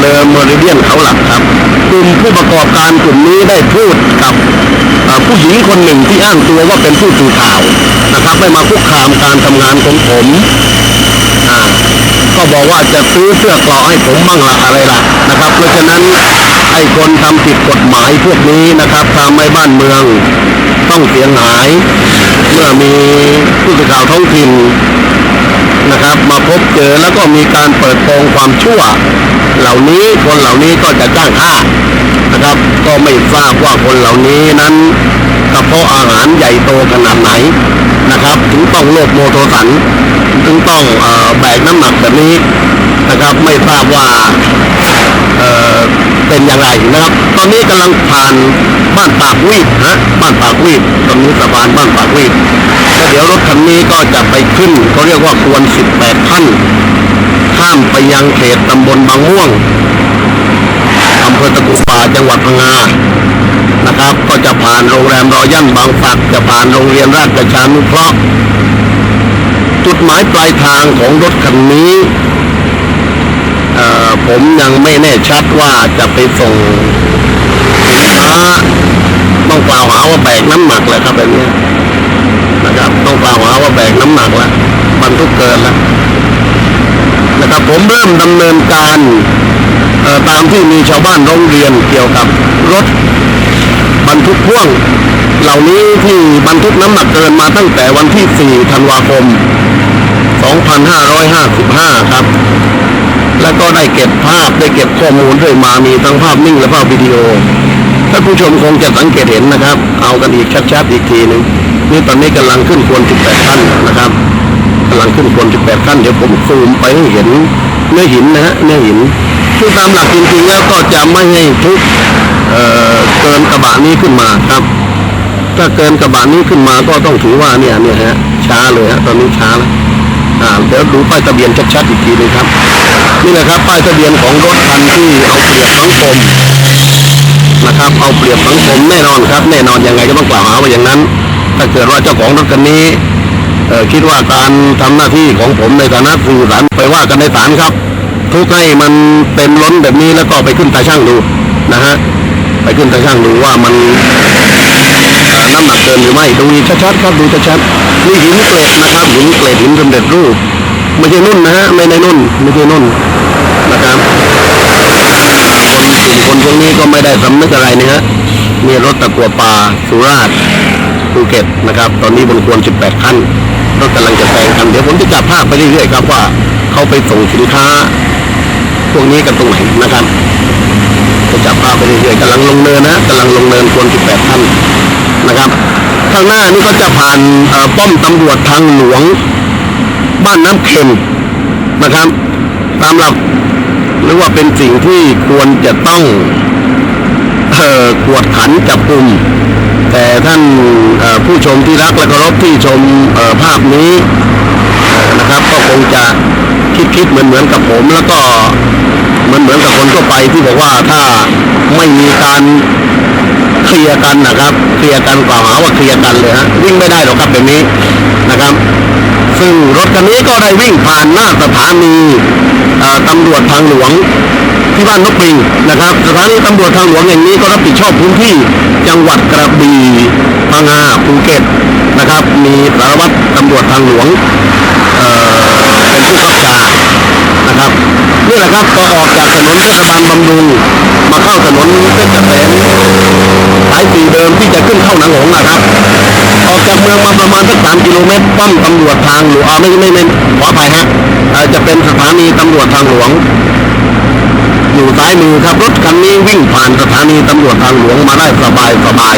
เลอเมอริเดียนเขาหลักครับกลุ่มผู้ประกอบการกลุ่มนี้ได้พูดกับผู้หญิงคนหนึ่งที่อ้างตัวว่าเป็นผู้สื่อข่าวนะครับไม่มาคุกคามการทำงานของผมก็บอกว่าจะซื้อเสื้อกราะให้ผมบ้างละอะไรล่ะนะครับ เพราะฉะนั้นไอ้คนทำผิดกฎหมายพวกนี้นะครับทำให้บ้านเมืองต้องเสียหาย เมื่อมีผู้สื่อข่าวท้องถิ่น นะครับ มาพบเจอแล้วก็มีการเปิดโปงความชั่ว เหล่านี้คนเหล่านี้ก็จะจ้างฆ่านะครับ ก็ไม่ทราบว่าคนเหล่านี้นั้นกระเพาะอาหารใหญ่โตขนาดไหนนะครับ ถึงต้องโลภโมโทสันถึงต้องอแบกน้ำหนักแบบนี้นะครับไม่ทราบว่า เป็นอย่างไรนะครับ ตอนนี้กำลังผ่านบ้านปากวีดนะบ้านปากวีดตอนนี้สะพานบ้านปากวีดแล้วเดี๋ยวรถคันนี้ก็จะไปขึ้นเขาเรียกว่าควร18ท่านข้ามไปยังเขตตำบลบางม่วงอำเภอตะกุป่าจังหวัดพังงานะครับ ก็จะผ่านโรงแรมรอยัลบางฝักจะผ่านโรงเรียนราชชานุเคราะห์จุดหมายปลายทางของรถคันนี้ ผมยังไม่แน่ชัดว่าจะไปส่งสินค้าต้องกล่าวหาว่าแบกน้ำหนักเลยครับแบบนี้นะครับต้องกล่าวหาว่าแบกน้ำหนักแล้วบรรทุกเกินแล้วนะครับผมเริ่มดำเนินการตามที่มีชาวบ้านร้องเรียนเกี่ยวกับรถบรรทุกพ่วง เหล่านี้ที่บรรทุกน้ำหนักเกินมาตั้งแต่วันที่ 4 ธันวาคม 2555 ครับ แล้วก็ได้เก็บภาพได้เก็บข้อมูลด้วยมามีทั้งภาพนิ่งและภาพวิดีโอท่านผู้ชมคงจะสังเกตเห็นนะครับ เอากันอีกชัดๆอีกทีหนึ่งนี่ตอนนี้กำลังขึ้นควร18ขั้นนะครับกำลังขึ้นควร18ขั้นเดี๋ยวผมซูมไปให้เห็นเนื้อหินนะฮะเนื้อหินซึ่งตามหลักจริงๆแล้วก็จะไม่ให้ทุกเอ่อเกินกระบะนี้ขึ้นมาครับ ถ้าเกินกระบะนี้ขึ้นมาก็ต้องถือว่าเนี่ยเนี่ยฮะช้าเลยฮะตอนนี้ช้าแล้วอ่าเดี๋ยวดูป้ายทะเบียนชัดๆอีกทีหนึงครับ นี่แหละครับป้ายทะเบียนของรถคันที่เอาเปรียบสังคมนะครับเอาเปรียบสังคมแน่นอนครับแน่นอนยังไงก็ต้องกล่าวหาว่าอย่างนั้น ถ้าเกิดว่าเจ้าของรถคันนี้เออคิดว่าการทำหน้าที่ของผมในฐานะสื่อสารไปว่ากันในศาลครับ ทุกให้มันเต็มล้นแบบนี้แล้วก็ไปขึ้นตาช่างดูนะฮะไปขึ้นตาช่างดูว่ามันน้ำหนักเกินหรือไม่ดูชัดๆครับดูชัดๆนี่หินเกล็ดนะครับหินเกล็ดหินสำเร็จรูป ไม่ใช่นุ่นนะฮะไม่ในนุ่น ไม่ใช่นุ่นนะครับคนกลุ่มคนพวกนี้ก็ไม่ได้สำนึกอะไรนะฮะมีรถตะกัวป่าสุราษฎร์ภูเก็ตนะครับ ตอนนี้บนควร 18คันรถกำลังจะแซงกันเดี๋ยวผมจะจับภาพไปเรื่อยๆครับว่าเขาไปส่งสินค้า พวกนี้กันตรงไหนนะครับจะจับภาพไปเรื่อยๆกำลังลงเนินนะกำลังลงเนินควร 18ท่านนะครับ ข้างหน้านี่ก็จะผ่านป้อมตำรวจทางหลวง บ้านน้ำเค็มนะครับ ตามหลักหรือว่าเป็นสิ่งที่ควรจะต้องเอ่อกวดขันจับกลุ่มแต่ท่านผู้ชมที่รักและเคารพที่ชมภาพนี้นะครับก็คงจะคิดคิดเหมือนเหมือนกับผม แล้วก็เหมือนเหมือนกับคนทั่วไปที่บอกว่าถ้าไม่มีการ เคลียร์กันนะครับ เคลียร์กันกล่าวหาว่าเคลียร์กันเลยฮะวิ่งไม่ได้หรอกครับแบบนี้นะครับ ซึ่งรถคันนี้ก็ได้วิ่งผ่านหน้าสถานีตำรวจทางหลวงที่บ้านนกปิงนะครับ สถานีตำรวจทางหลวงอย่างนี้ก็รับผิดชอบพื้นที่จังหวัดกระบี่พังงาภูเก็ตนะครับ มีสารวัตรตำรวจทางหลวงเเป็นผู้ขับการนะครับนี่แหละครับก็ออกจากถนนเทศบาลบำรุง มาเข้าถนนเพชรเกษมสายสีเดิมที่จะขึ้นเข้าหนังหงนะครับ ออกจากเมืองมาประมาณสักสามกิโลเมตรป้อมตำรวจทางหลวงไม่ไม่ไม่ขออภัยฮะจะเป็นสถานีตำรวจทางหลวง อยู่ซ้ายมือครับรถคันนี้วิ่งผ่านสถานีตำรวจทางหลวงมาได้สบายสบาย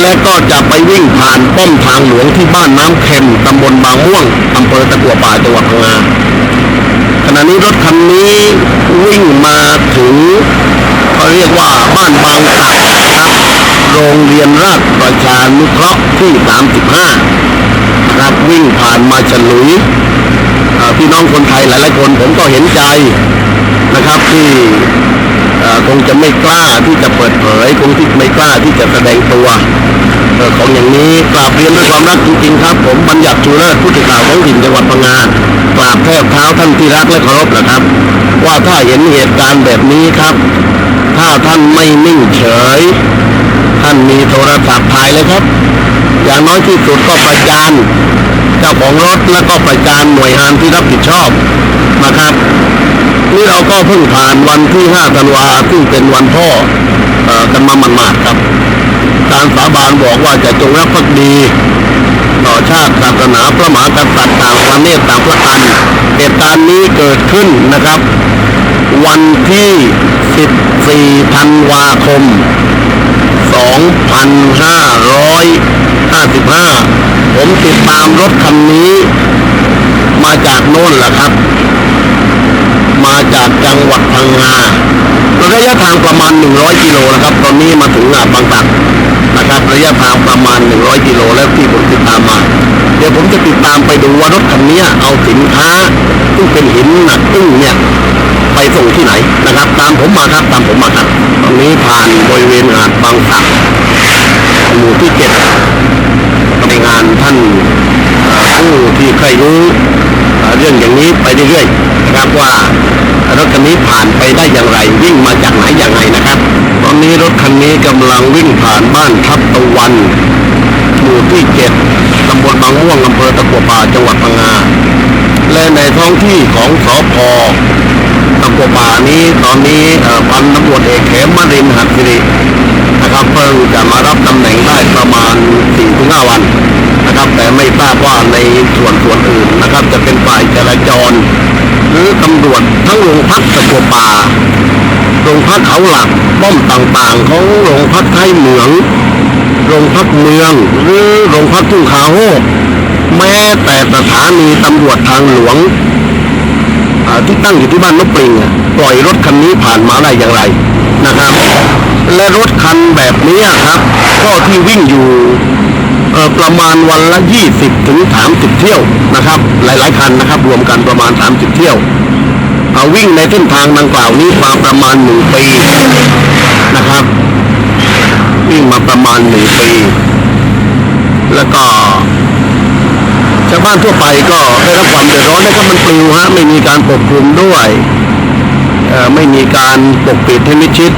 และก็จะไปวิ่งผ่านป้อมทางหลวงที่บ้านน้ำเค็มตำบลบางม่วงอำเภอตะกัวป่าจังหวัดพังงาขณะนี้รถคันนี้วิ่งมาถึง เรียกว่าบ้านบางตักนะครับโรงเรียนราชประชานุเคราะห์ที่ 35 ครับวิ่งผ่านมาฉลุยพี่น้องคนไทยหลายๆคนผมก็เห็นใจนะครับที่คงจะไม่กล้าที่จะเปิดเผย คงที่ไม่กล้าที่จะแสดงตัวอของอย่างนี้กราบเรียนด้วยความรักจริงๆครับ ผมบัญญัติชูเลิศผู้สื่อข่าวท้องถิ่นจังหวัดพังงากราบแทบเท้าท่านที่รักและเคารพนะครับ ว่าถ้าเห็นเหตุการณ์แบบนี้ครับ ถ้าท่านไม่นิ่งเฉย ท่านมีโทรศัพท์ถ่ายเลยครับ อย่างน้อยที่สุดก็ประจานเจ้าของรถและก็ประจานหน่วยงานที่รับผิดชอบนะครับนี่เราก็เพิ่งผ่านวันที่5ธันวาซึ่งเป็นวันพ่ออกันมาหมาดๆครับ การสาบานบอกว่าจะจงรักภักดี ต่อชาติศาสนาพระมหากษัตริย์ต่างประเทศต่างประกันเหตุการณ์นี้เกิดขึ้นนะครับ วันที่ 14 ธันวาคม 2555 ผมติดตามรถคันนี้มาจากโน่นแหละครับ มาจากจังหวัดพังงาระยะทางประมาณ 100 กิโลนะครับ ตอนนี้มาถึงอ่าบางตัก นะครับระยะทางประมาณ 100กิโลแล้วที่ผมติดตามมา เดี๋ยวผมจะติดตามไปดูว่ารถคันนี้เอาสินค้าซึ่งเป็นหินหนักตึ้งเนี่ยไปส่งที่ไหนนะครับ ตามผมมาครับตามผมมาครับตรงนี้ผ่านบริเวณหาดบางสักหมู่ที่เจ็ดในงานท่านผู้ที่ใครรู้เรื่องอย่างนี้ไปเรื่อยๆนะครับว่ารถคันนี้ผ่านไปได้อย่างไรวิ่งมาจากไหนอย่างไรนะครับ อนนี้รถคันนี้กำลังวิ่งผ่านบ้านทับตะวันหมู่ที่เจ็ดตำบลบางม่วงอำเภอตะกัวป่าจังหวัดพังงา และในท้องที่ของสพตะกัวป่านี้ตอนนี้พันตำรวจเอกเขมมรินหัตสิรินะครับเพิ่งจะมารับตำแหน่งได้ประมาณ4-5วัน นะครับ แต่ไม่ทราบว่าในส่วนส่วนอื่นนะครับ จะเป็นฝ่ายจราจร หรือตำรวจทั้งโรงพักตะกัวป่าโรงพักเขาหลักป้อมต่างๆของโรงพักไทยเหมืองโรงพักเมือง หรือโรงพักทุ่งขาโฮแม้แต่สถานีตำรวจทางหลวงที่ตั้งอยู่ที่บ้านนกปริงปล่อยรถคันนี้ผ่านมาได้อย่างไรนะครับ และรถคันแบบนี้ครับก็ที่วิ่งอยู่ ประมาณวันละ 20ถึง30 เที่ยวนะครับ หลายๆคันนะครับ รวมกันประมาณ 30 เที่ยวเอาวิ่งในเส้นทางดังกล่าวนี้มาประมาณหนึ่งปีนะครับวิ่งมาประมาณหนึ่งปี แล้วก็ชาวบ้านทั่วไปก็ได้รับความเดือดร้อนนะครับมันปลิวฮะไม่มีการปกคลุมด้วยไม่มีการปกปิดให้มิดชิด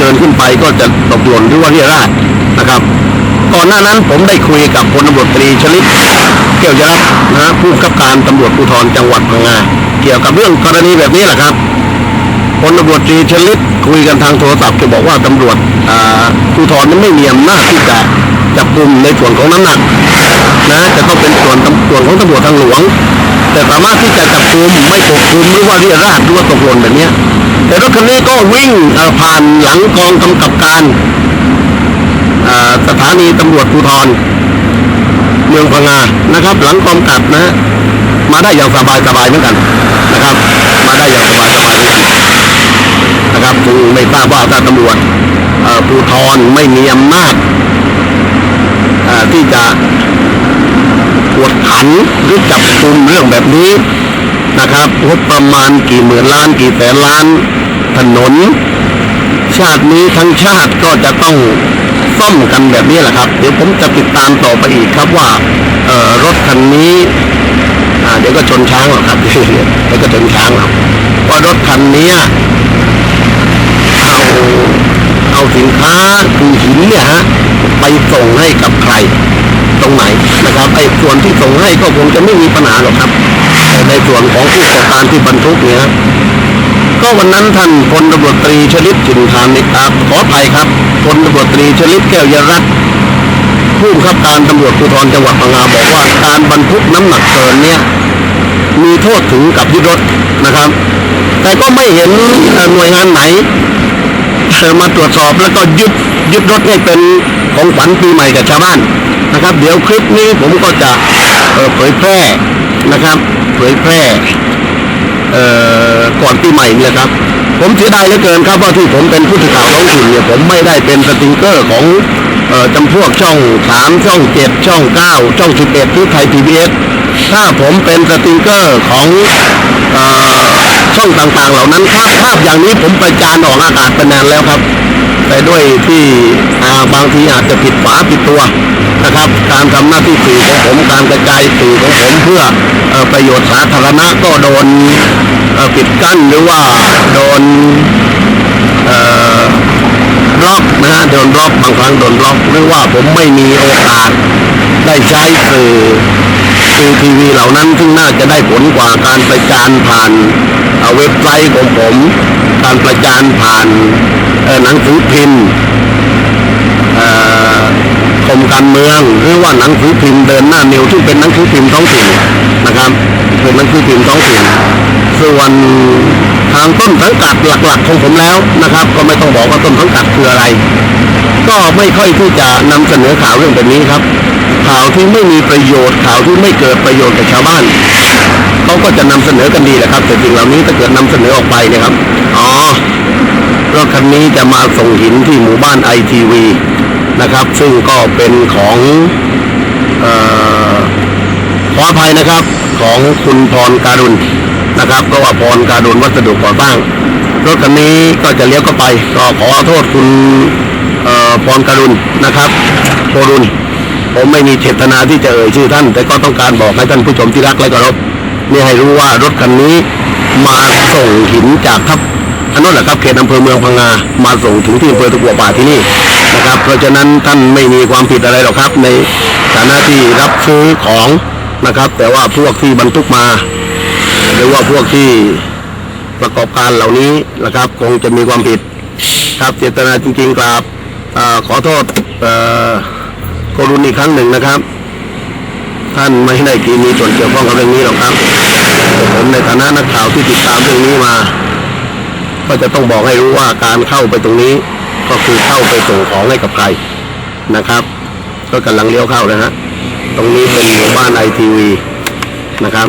เกินขึ้นไปก็จะตกหล่นหรือว่าเรียราดนะครับ ก่อนหน้านั้นผมได้คุยกับพลตำรวจตรีชลิตเกี่ยวยรัตนะผู้กำกับการตำรวจภูธรจังหวัดพังงาเกี่ยวกับเรื่องกรณีแบบนี้แหละครับพลตำรวจตรีชลิตคุยกันทางโทรศัพท์แกบอกว่าตำรวจภูธรนั้นไม่มีอำนาจที่จะจับกลุ่มในส่วนของน้ำหนักนะจะต้องเป็นส่วนส่วนของตำรวจทางหลวง แต่สามารถที่จะจับกลุ่มไม่ปกคลุมหรือว่าเรียราดหรือว่าตกหล่นแบบนี้ แต่รถคันนี้ก็วิ่งผ่านหลังกองกำกับการสถานีตำรวจภูธรเมืองพังงานะครับ หลังกองกับนะมาได้อย่างสบายสบายเหมือนกันนะครับ มาได้อย่างสบายสบายเหมือนกันนะครับจึงไม่ทราบว่าถ้าตำรวจเอ่อภูธรไม่มีอำนาจที่จะกวดขันหรือจับกลุ่มเรื่องแบบนี้นะครับงบประมาณกี่หมื่นล้านกี่แสนล้าน ถนน ชาตินี้ทั้งชาติก็จะต้องซ่อมกันแบบนี้แหละครับ เดี๋ยวผมจะติดตามต่อไปอีกครับว่าเออรถคันนี้เดี๋ยวก็ชนช้างหรอกครับเดี๋ยวก็ชนช้างหรอกว่ารถคันนี้เอาเอาสินค้าคือหินเนี่ยฮะไปส่งให้กับใครตรงไหนนะครับไอ้ส่วนที่ส่งให้ก็คงจะไม่มีปัญหาหรอกครับแต่ในส่วนของผู้ประกอบการที่บรรทุกเนี่ย ก็วันนั้นท่านพลตำรวจตรีชลิตจินทานิครับขออภัยครับพลตำรวจตรีชลิตแก้วยรัตน์ผู้บับการตำรวจภูธรจังหวัดพังงาบอกว่าการบรรทุกน้ำหนักเกินเนี่ยมีโทษถึงกับยึดรถนะครับ แต่ก็ไม่เห็นหน่วยงานไหนเอ่อมาตรวจสอบแล้วก็ยึดยึดรถให้เป็นของขวัญปีใหม่กับชาวบ้านนะครับ เดี๋ยวคลิปนี้ผมก็จะเผยแพร่นะครับ เผยแพร่ ก่อนปีใหม่นี่แหละครับ ผมเสียดายเหลือเกินครับว่าที่ผมเป็นผู้สื่อข่าวท้องถิ่นเนี่ยผมไม่ได้เป็นสติงเกอร์ของเอ่อจำพวกช่องสามช่องเจ็ดช่องเก้าช่องสิบเอ็ดที่ไทยพีบีเอสถ้าผมเป็นสติงเกอร์ของเอ่อช่องช่องต่างๆ เหล่านั้นภาพภาพอย่างนี้ผมประจานออกอากาศไปนานแล้วครับ แต่ด้วยที่อ่าบางทีอาจจะผิดฝาผิดตัว นะครับ การทำหน้าที่สื่อของผมการกระจายสื่อของผมเพื่ออประโยชน์สาธารณะก็โดนปิดกั้นหรือว่าโดนล็อกนะฮะโดนล็อกบางครั้งโดนล็อกหรือว่าผมไม่มีโอกาสได้ใช้สื่อสื่อทีวีเหล่านั้นซึ่งน่าจะได้ผลกว่าการประจานผ่านเอ่อเว็บไซต์ของผม การประจานผ่านหนังสือพิมพ์ คมการเมือง หรือว่าหนังสือพิมพ์เดินหน้านิวที่เป็นหนังสือพิมพ์ท้องถิ่นนะครับเป็นหนังสือพิมพ์ท้องถิ่นส่วนทางต้นสังกัดหลักๆของผมแล้วนะครับ ก็ไม่ต้องบอกว่าต้นสังกัดคืออะไร ก็ไม่ค่อยที่จะนำเสนอข่าวเรื่องแบบนี้ครับ ข่าวที่ไม่มีประโยชน์ข่าวที่ไม่เกิดประโยชน์กับชาวบ้านเขาก็จะนำเสนอกันดีแหละครับแต่สิ่งเหล่านี้ถ้าเกิดนำเสนอออกไปเนะครับอ๋อรถคันนี้จะมาส่งหินที่หมู่บ้านไอทีวี นะครับ ซึ่งก็เป็นของอขออภัยนะครับของคุณพรการุณนะครับก็ว่าพรการุณวัสดุก่อสร้างรถคันนี้ก็จะเลี้ยวเข้าไปก็ขอโทษคุณพรการุณนะครับโพรุณผมไม่มีเจตนาที่จะเอ่ยชื่อท่าน แต่ก็ต้องการบอกให้ท่านผู้ชมที่รักและเคารพนี่ให้รู้ว่ารถคันนี้มาส่งหินจากทับอันนั้นแหละครับเขตอำเภอเมืองพังงามาส่งถึงที่อำเภอตะกัวป่าที่นี่ นะครับ เพราะฉะนั้นท่านไม่มีความผิดอะไรหรอกครับ ในฐานะที่รับซื้อของนะครับ แต่ว่าพวกที่บรรทุกมา หรือว่าพวกที่ประกอบการเหล่านี้นะครับ คงจะมีความผิดครับเจตนาจริงๆกราบอขอโทษกรุณอีกครั้งหนึ่งนะครับ ท่านไม่ได้มีส่วนเกี่ยวข้องกับเรื่องนี้หรอกครับผมในฐานะนักข่าวที่ติดตามเรื่องนี้มา ก็จะต้องบอกให้รู้ว่าการเข้าไปตรงนี้ ก็คือเข้าไปส่งของให้กับใครนะครับ ก็กำลังเลี้ยวเข้านะฮะตรงนี้เป็นหมู่บ้านไอทีวีนะครับ